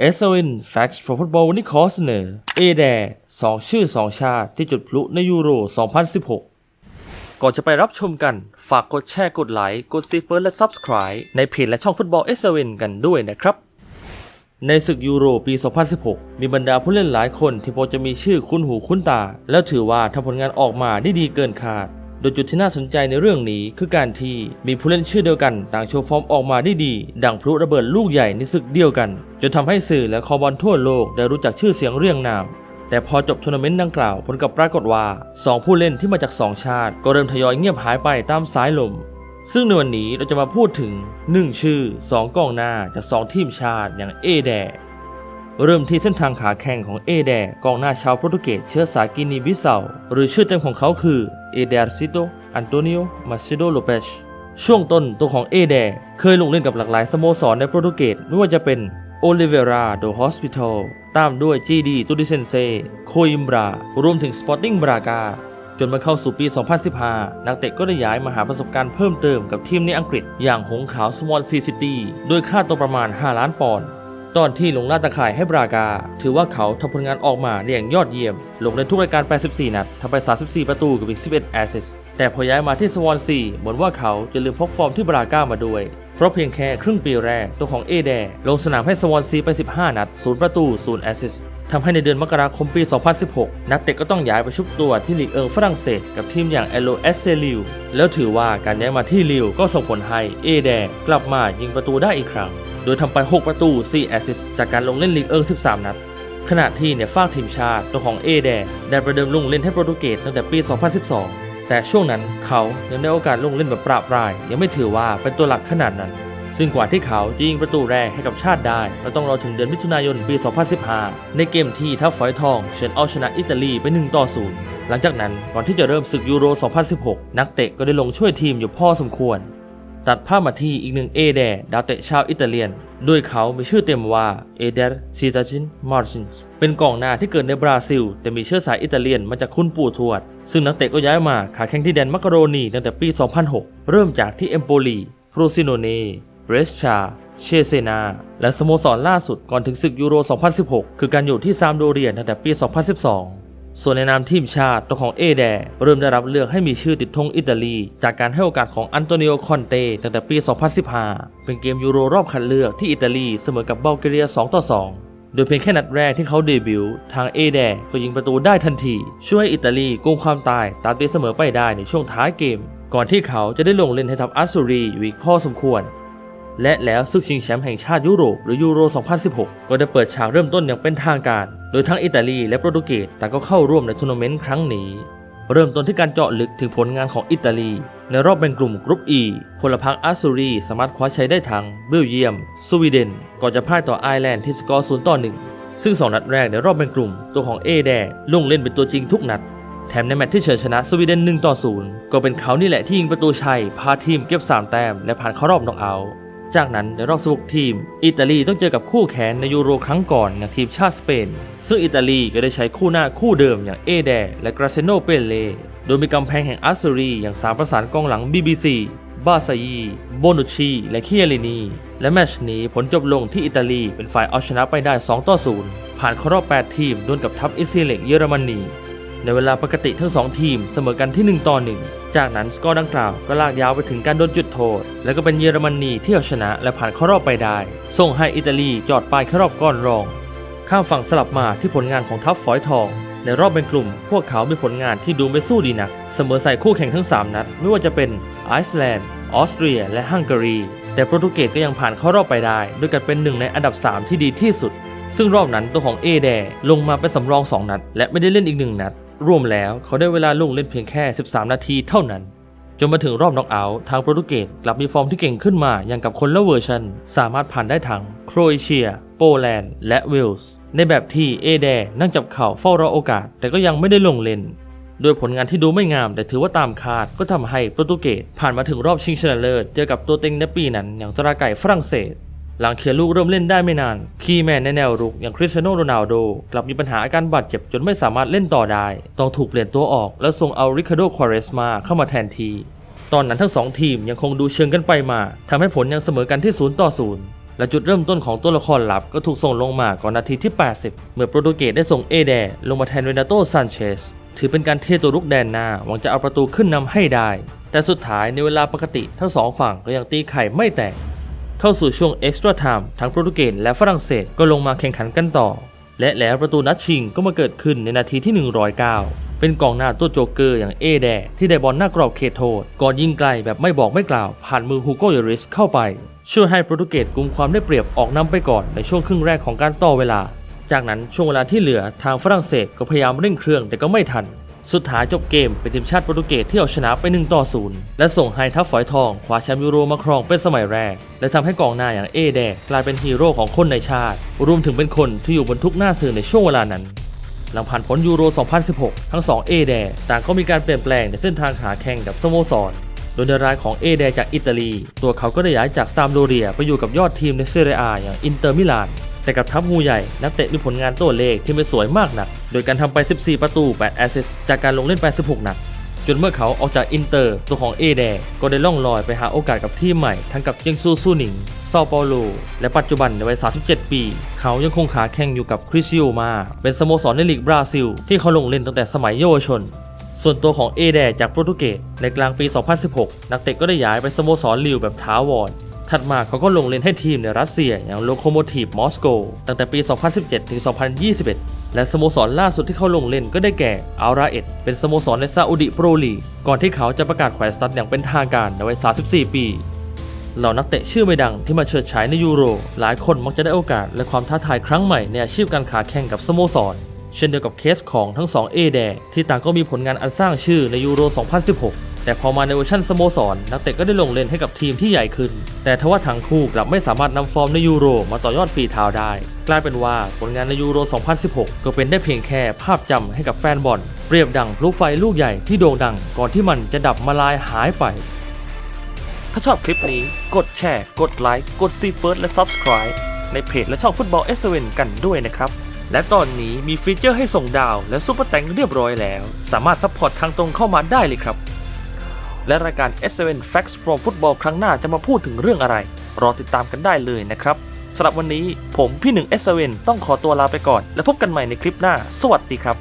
เอสวิน Facts for Football วันนี้ขอเสนอเอแดสองชื่อสองชาติที่จุดพลุในยูโร 2016 ก่อนจะไปรับชมกัน ฝากกดแชร์กดไลค์กดซีเฟิร์และ Subscribe ในเพจและช่องฟุตบอลเอสวินกันด้วยนะครับ ในศึกยูโรปี 2016 มีบรรดาผู้เล่นหลายคนที่พอจะมีชื่อคุ้นหูคุ้นตา แล้วถือว่าทำผลงานออกมาได้ดีเกินคาด โดยจุดที่น่าสนใจในเรื่องนี้คือการที่มีผู้เล่นชื่อเดียวกันต่างโชว์ฟอร์มออกมาได้ดี ดังพลุระเบิดลูกใหญ่ในศึกเดียวกัน จนทำให้สื่อและคอบอลทั่วโลกได้รู้จักชื่อเสียงเรียงนามแต่พอจบทัวร์นาเมนต์ดังกล่าวผลกับปรากฏว่า 2 ผู้เล่นที่มาจาก 2 ชาติ ก็เริ่มทยอยเงียบหายไปตามสายลม ซึ่งในวันนี้เราจะมาพูดถึง 1 ชื่อ 2กองหน้าจาก 2 ทีมชาติอย่างเอแด เริ่มที่เส้นทางขาแข่งของเอแดกองหน้าชาวโปรตุเกสเชื้อสายกินีบิเซาหรือชื่อเต็มของเขาคือเอเดรซิโตอันโตนิโอมาซิโดโลเปชช่วงต้นตัวของเอแดเคยลงเล่นกับหลากหลายสโมสรในโปรตุเกสไม่ว่าจะเป็นโอลิเวราโดฮอสพิทอลตามด้วยจีดีตูดิเซนเซโคอิมบรารวมถึงสปอร์ติ้งบรากาจนมาเข้าสู่ปี 2015 นักเตะก็ได้ย้ายมาหาประสบการณ์เพิ่มเติมกับทีมในอังกฤษ อย่างหงส์ขาวสมอลซีซิตี้โดยค่าตัวประมาณ 5 ล้านปอนด์ ตอนที่ลงลาตะข่ายให้บรากา ถือว่าเขาทำผลงานออกมาได้อย่างยอดเยี่ยม ลงในทุกรายการ 84 นัดทำไป 34 ประตูกับอีก 11 แอสซิสแต่พอย้ายมาที่สวอนซีเหมือนว่าเขาจะลืมพกฟอร์มที่บรากามาด้วย เพราะเพียงแค่ครึ่งปีแรกตัวของเอแดลงสนามให้สวอนซีไป 15 นัด 0 ประตู 0 แอสซิสทำให้ในเดือนมกราคมปี 2016 นักเตะก็ต้องย้ายไปชุบตัวที่ลีกเอิงฝรั่งเศสกับทีมอย่างเอโลเอสเซลิวแล้วถือว่าการย้ายมาที่ลิวก็ส่งผลให้เอแดกลับมายิงประตูได้อีกครั้ง โดยทำไป 6 ประตู 4 แอสซิสต์จากการลงเล่นลีกเอิง 13 นัด ขณะที่เนี่ยฝากทีมชาติตัวของเอแดได้ประเดิมลงเล่นให้โปรตุเกสตั้งแต่ปี 2012 แต่ช่วงนั้นเขายังได้โอกาสลงเล่นแบบปราบปราย ยังไม่ถือว่าเป็นตัวหลักขนาดนั้น ซึ่งกว่าที่เขาจะยิงประตูแรกให้กับชาติได้เราต้องรอถึงเดือนมิถุนายนปี 2015 ในเกมที่ทัพฝอยทองเฉือนเอาชนะอิตาลีไป 1 ต่อ 0 หลังจากนั้นก่อนที่จะเริ่มศึกยูโร 2016 นักเตะก็ได้ลงช่วยทีมอยู่พอสมควรตัดภาพมาที่อีกหนึ่งเอแดดาวเตะชาวอิตาเลียน โดยเขามีชื่อเต็มว่าเอเดรซิตาจินมาร์ชินเป็นกองหน้าที่เกิดในบราซิล แต่มีเชื้อสายอิตาเลียนมาจากคุณปู่ทวด ซึ่งนักเตะก็ย้ายมาขาแข่งที่แดนมักกะโรนีตั้งแต่ปี 2006 เริ่มจากที่เอมโปลีฟรูซิโนเนเบรสชา เชเซนา และสโมสรล่าสุดก่อนถึงศึกยูโร 2016 คือการอยู่ที่ซามโดเรียตั้งแต่ปี 2012 ส่วนในนามทีมชาติตัวของเอแดเริ่มได้รับเลือกให้มีชื่อติดธงอิตาลี จากการให้โอกาสของอันโตนิโอคอนเตตั้งแต่ปี 2015 เป็นเกมยูโรรอบคัดเลือกที่อิตาลีเสมอกับบัลแกเรีย 2 ต่อ 2 โดยเพียงแค่นัดแรกที่เขาเดบิวต์ทางเอแดก็ยิงประตูได้ทันที ช่วยอิตาลีโกงความตายตามตีเสมอไปได้ในช่วงท้ายเกม ก่อนที่เขาจะได้ลงเล่นให้ทัพอัสซูรีอยู่อีกพอสมควร และแล้วศึกชิงแชมป์แห่งชาติยุโรปหรือยูโร 2016 ก็ได้เปิดฉากเริ่มต้นอย่างเป็นทางการ โดยทั้งอิตาลีและโปรตุเกสต่างก็เข้าร่วมในทัวร์นาเมนต์ครั้งนี้ เริ่มต้นที่การเจาะลึกถึงผลงานของอิตาลี ในรอบเป็นกลุ่มกรุ๊ป E พลพรรคอัสซูรีสามารถคว้าชัยได้ทั้งเบลเยียม สวีเดน ก่อนจะพ่ายต่อไอร์แลนด์ที่สกอร์ 0 ต่อ 1 ซึ่ง 2 นัดแรกในรอบเป็นกลุ่มตัวของเอแดลงเล่นเป็นตัวจริงทุกนัดแถมในแมตช์ที่เฉือนชนะสวีเดน1ต่อ0ก็เป็นเขานี่แหละที่ยิงประตูชัยพาทีมเก็บ3แต้มและผ่านเข้ารอบน็อกเอาท์ จากนั้นในรอบ 16 ทีม อิตาลีต้องเจอกับคู่แข่งในยูโรครั้งก่อนอย่างทีมชาติสเปน ซึ่งอิตาลีก็ได้ใช้คู่หน้าคู่เดิมอย่างเอแดและกราเซโนเปเล โดยมีกำแพงแห่งอัสซูรีอย่างสามประสานกองหลัง BBC บาซายีโบนุชีและเคียรินี และแมชนี้ผลจบลงที่อิตาลีเป็นฝ่ายเอาชนะไปได้ 2 ต่อ 0 ผ่านเข้ารอบ 8 ทีมดวลกับทัพอิสเล็กเยอรมนี ในเวลาปกติทั้ง2ทีมเสมอกันที่ 1 ต่อ 1 จากนั้นสกอร์ดังกล่าวก็ลากยาวไปถึงการโดนจุดโทษ และก็เป็นเยอรมนีที่เอาชนะและผ่านเข้ารอบไปได้ ส่งให้อิตาลีจอดปลายเข้ารอบก่อนรอง ข้ามฝั่งสลับมาที่ผลงานของทัพฝอยทองในรอบเป็นกลุ่ม พวกเขามีผลงานที่ดูไม่สู้ดีนัก เสมอใส่คู่แข่งทั้ง 3 นัด ไม่ว่าจะเป็นไอซ์แลนด์ ออสเตรีย และฮังการี แต่โปรตุเกสก็ยังผ่านเข้ารอบไปได้ ด้วยกันเป็นหนึ่งในอันดับ 3 ที่ดีที่สุด ซึ่งรอบนั้นตัวของเอแดลงมาเป็นสำรอง 2 นัด และไม่ได้เล่นอีกหนึ่งนัด ร่วมแล้วเขาได้เวลาลงเล่นเพียงแค่ 13 นาทีเท่านั้น จนมาถึงรอบน็อกเอาท์ทางโปรตุเกสกลับมีฟอร์มที่เก่งขึ้นมาอย่างกับคนละเวอร์ชันสามารถผ่านได้ทั้งโครเอเชีย โปแลนด์ และเวลส์ในแบบที่เอแดนั่งจับเข่าเฝ้ารอโอกาส แต่ก็ยังไม่ได้ลงเล่นโดยผลงานที่ดูไม่งามแต่ถือว่าตามคาดก็ทำให้โปรตุเกสผ่านมาถึงรอบชิงชนะเลิศเจอกับตัวเต็งในปีนั้นอย่างตราไก่ฝรั่งเศส หลังเคลียร์ลูกเริ่มเล่นได้ไม่นาน คีแมนในแนวรุกอย่างคริสเตียโนโรนัลโดกลับมีปัญหาอาการบาดเจ็บจนไม่สามารถเล่นต่อได้ ต้องถูกเปลี่ยนตัวออก แล้วส่งเอาริคาโดควาเรสมาเข้ามาแทนที ตอนนั้นทั้งสองทีมยังคงดูเชิงกันไปมาทำให้ผลยังเสมอกันที่0ต่อ0และจุดเริ่มต้นของตัวละครลับก็ถูกส่งลงมาก่อนนาทีที่ 80 เมื่อโปรตุเกสได้ส่งเอแดลงมาแทนเรนาโตซานเชสถือเป็นการเทตัวลุกแดนหน้าหวังจะเอาประตูขึ้นนำให้ได้ แต่สุดท้ายในเวลาปกติทั้งสองฝั่งก็ยังตีไข่ไม่แตก เข้าสู่ช่วง Extra Time ทั้งโปรตุเกสและฝรั่งเศสก็ลงมาแข่งขันกันต่อ และแล้วประตูนัดชิงก็มาเกิดขึ้นในนาทีที่ 109 เป็นกองหน้าตัวโจกเกอร์อย่างเอแดที่ได้บอลหน้ากรอบเขตโทษ ก่อนยิงไกลแบบไม่บอกไม่กล่าว ผ่านมือฮูโกยริสเข้าไป ช่วยให้โปรตุเกสกุมความได้เปรียบออกนำไปก่อนในช่วงครึ่งแรกของการต่อเวลา จากนั้นช่วงเวลาที่เหลือทางฝรั่งเศสก็พยายามเร่งเครื่องแต่ก็ไม่ทัน สุดท้ายจบเกมเป็นทีมชาติโปรตุเกสที่เอาชนะไป 1 ต่อ 0 และส่งให้ทัพฝอยทองคว้าแชมป์ยูโรมาครองเป็นสมัยแรก และทำให้กองหน้าอย่างเอแดกลายเป็นฮีโร่ของคนในชาติ รวมถึงเป็นคนที่อยู่บนทุกหน้าสื่อในช่วงเวลานั้น หลังผ่านพ้นยูโร 2016 ทั้ง 2 เอแดต่างก็มีการเปลี่ยนแปลงในเส้นทางขาแข่งกับสโมสรโดยในรายของเอแดจากอิตาลี ตัวเขาก็ได้ย้ายจากซามโดเรียไปอยู่กับยอดทีมในเซเรียอาอย่างอินเตอร์มิลาน แต่กับทัพงูใหญ่นักเตะมีผลงานตัวเลขที่ไม่สวยมากนัก โดยการทำไป 14 ประตู 8 แอสซิสต์จากการลงเล่น86นัด จนเมื่อเขาออกจากอินเตอร์ตัวของเอแดก็ได้ล่องลอยไปหาโอกาสกับทีมใหม่ ทั้งกับเจงซูซูหนิงซาเปาโล และปัจจุบันในวัย 37 ปี เขายังคงขาแข่งอยู่กับคริสซิโอมา เป็นสโมสรในลีกบราซิล ที่เขาลงเล่นตั้งแต่สมัยเยาวชนส่วนตัวของเอแดจากโปรตุเกสในกลางปี 2016 นักเตะก็ได้ย้ายไปสโมสรลิวแบบท้าวร ถัดมาเขาก็ลงเล่นให้ทีมในรัสเซียอย่างโลโคโมทีฟมอสโกตั้งแต่ปี 2017 ถึง 2021 และสโมสรล่าสุดที่เขาลงเล่นก็ได้แก่อัลราเอตเป็นสโมสรในซาอุดิโปรลีกก่อนที่เขาจะประกาศแขวนสตัดอย่างเป็นทางการในวัย 34 ปีเหล่านักเตะชื่อไม่ดังที่มาเฉิดฉายในยูโร หลายคนมักจะได้โอกาสและความท้าทายครั้งใหม่ในอาชีพการขาแข่งกับสโมสร เช่นเดียวกับเคสของทั้ง 2 เอแดที่ต่างก็มีผลงานอันสร้างชื่อในยูโร 2016 แต่พอมาในเวอร์ชันสโมสรนักเตะก็ได้ลงเล่นให้กับทีมที่ใหญ่ขึ้น แต่ทว่าทั้งคู่กลับไม่สามารถนำฟอร์มในยูโรมาต่อยอดฝีเท้าได้ กลายเป็นว่าผลงานในยูโร 2016 ก็เป็นได้เพียงแค่ภาพจำให้กับแฟนบอลเปรียบดังพลุไฟลูกใหญ่ที่โด่งดัง ก่อนที่มันจะดับมาลายหายไป ถ้าชอบคลิปนี้กดแชร์ กดไลค์กดซีเฟิร์สและ Subscribe ในเพจและช่องฟุตบอลเอสเวนกันด้วยนะครับและตอนนี้มีฟีเจอร์ให้ส่งดาวและซุปเปอร์แตงเรียบร้อยแล้ว สามารถซัพพอร์ตทางตรงเข้ามาได้เลยครับ และรายการ S7 Facts from Football ครั้งหน้าจะมาพูดถึงเรื่องอะไร รอติดตามกันได้เลยนะครับสำหรับวันนี้ผมพี่หนึ่ง S7 ต้องขอตัวลาไปก่อน แล้วพบกันใหม่ในคลิปหน้า สวัสดีครับ